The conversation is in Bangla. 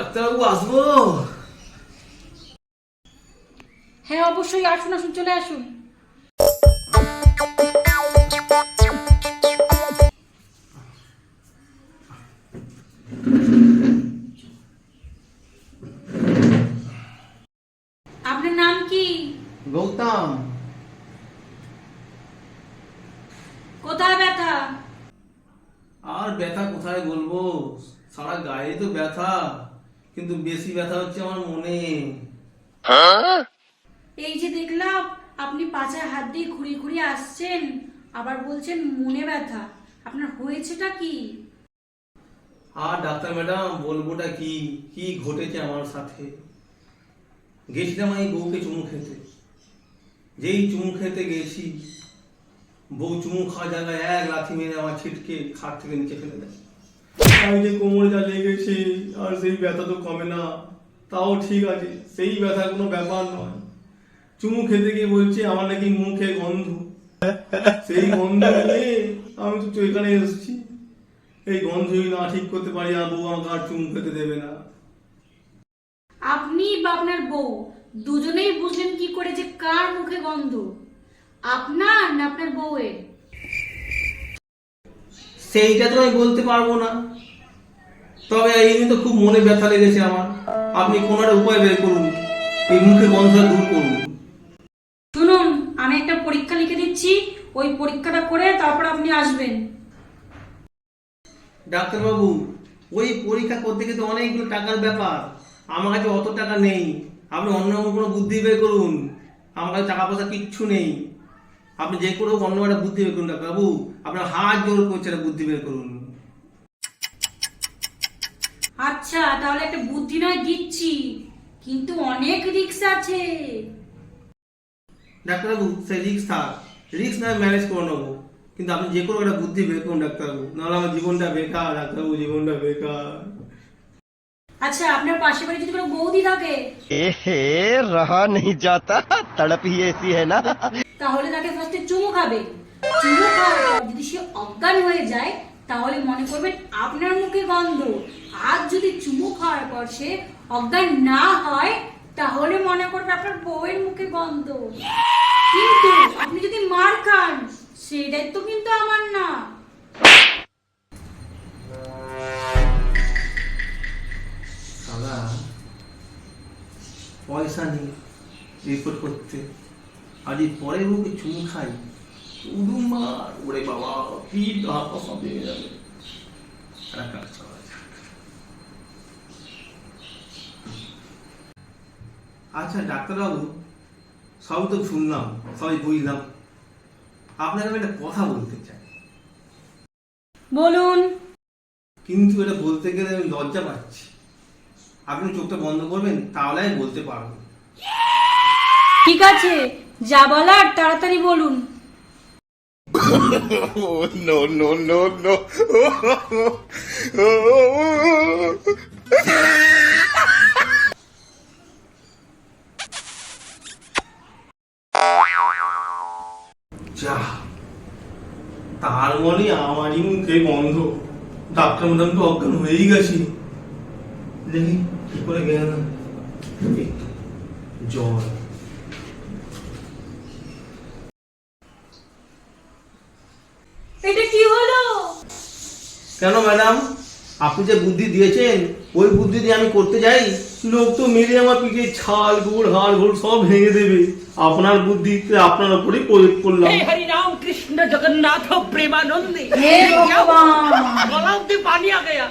ডাক্তারবাবু আসব? হ্যাঁ অবশ্যই আসুন আসুন চলে আসুন। আপনার নাম কি? গৌতম। কোথায় ব্যথা? আর ব্যথা কোথায় বলব? সারা গায়ে তো ব্যথা। কিন্তু বেশি ব্যথা হচ্ছে আমার মনে। এই যে দেখলাম আপনি পাছায় হাত দিয়ে ঘুরিয়ে ঘুরিয়ে আসছেন আবার বলছেন মনে ব্যথা। আপনার হয়েছেটা কি? আর ডাক্তার ম্যাডাম বলবোটা কি? কি ঘটেছে আমার সাথে? গেছিলাম আমি বউকে চুমু খেতে। যেই চুমু খেতে গেছি বউ চুমু খাওয়া জায়গায় এক লাথি মেরে আমার ছিটকে খাট থেকে নিচে ফেলে দেয়। আমি যে কোমরে যা লেগেছে আর সেই ব্যথা তো কমে না। তাও ঠিক আছে সেই ব্যথা কোনো ব্যাপার নয়। চুমু খেতে গিয়ে বলছে আমার নাকি মুখে গন্ধ। সেই গন্ধ নিয়ে আমি তো এখানে এসেছি। এই গন্ধ যদি না ঠিক করতে পারি আর বউ আমাকে আর চুমু খেতে দেবে না। আপনি বা আপনার বউ দুজনেই বুঝলেন কি করে যে কার মুখে গন্ধ? আপনার না আপনার বউয়ের? সেইটা তো আমি বলতে পারব না। তবে এই নিয়ে তো খুব মনে ব্যথা লেগেছে আমার। আপনি কোনো একটা উপায় বের করুন এই মুখে গন্ধটা দূর করুন। শুনুন আমি একটা পরীক্ষা লিখে দিচ্ছি ওই পরীক্ষাটা করে তারপর আপনি আসবেন। ডাক্তারবাবু ওই পরীক্ষা করতে গেলে তো অনেকগুলো টাকার ব্যাপার। আমার কাছে অত টাকা নেই। আপনি অন্য কোনো বুদ্ধি বের করুন। আমার কাছে টাকা পয়সা কিচ্ছু নেই। আপনি যে কোনো অন্য একটা বুদ্ধি বের করুন ডাক্তারবাবু। আপনার হাত জোর করছে বুদ্ধি বের করুন। আচ্ছা তাহলে একটা বুদ্ধি নয় দিচ্ছি। কিন্তু অনেক রিক্স আছে। ডাক্তারবাবু সেই রিক্স থাক। রিক্স না ম্যানেজ করে নেব। কিন্তু আপনি যে কোনো একটা বুদ্ধি বের করুন ডাক্তারবাবু নাহলে আমার জীবনটা বেকার ডাক্তারবাবু জীবনটা বেকার। আচ্ছা আপনার পাশে বাড়ি যদি কোনো বৌদি থাকে? হে রহা নেই যাতা এসি হ্যায় না। তাহলে তাকে ফার্স্টে চুমু খাবে। চুমু যদি সে অজ্ঞান হয়ে যায় তাহলে মনে করবেন আপনার মুখে গন্ধ। আর যদি চুমু খাওয়ার পর সে অজ্ঞান না হয়, তাহলে মনে করবে আপনার বউয়ের মুখে গন্ধ। কিন্তু আপনি যদি মার খান সেই দায়িত্ব কিন্তু আমার না। পয়সা নেই, রিপোর্ট করতে। আজ এই পরের বুকে চুমু খাই উদুম মার ওরে বাবা, কি হাত পা সব ভেঙে যাবে আর কাজ করা যাক। আচ্ছা ডাক্তারবাবু সব তো শুনলাম সবাই বুঝলাম। আপনাকে আমি একটা কথা বলতে চাই। বলুন। কিন্তু এটা বলতে গেলে আমি লজ্জা পাচ্ছি। আপনি চোখটা বন্ধ করবেন তাহলে আমি বলতে পারব। ঠিক আছে যা বলার তাড়াতাড়ি বলুন। No no no no যা। তার মানে আমারই মুখে গন্ধ। ডাক্তার ম্যাডাম তো অজ্ঞান হয়েই গেছি। দেখি কি করে গেল না। জ্বর। এটা কি হলো? কেন ম্যাডাম? আপনি যে বুদ্ধি দিয়েছেন ওই বুদ্ধি দিয়ে আমি করতে যাই লোক তো মিলে আমার পিঠে ছাল গুড় হাড় গুড় সব ভেঙে দেবে। আপনার বুদ্ধি আপনার উপরেই প্রয়োগ করলাম। হরিরাম কৃষ্ণ জগন্নাথ প্রেমানন্দে। বলাতে পানি আ গয়া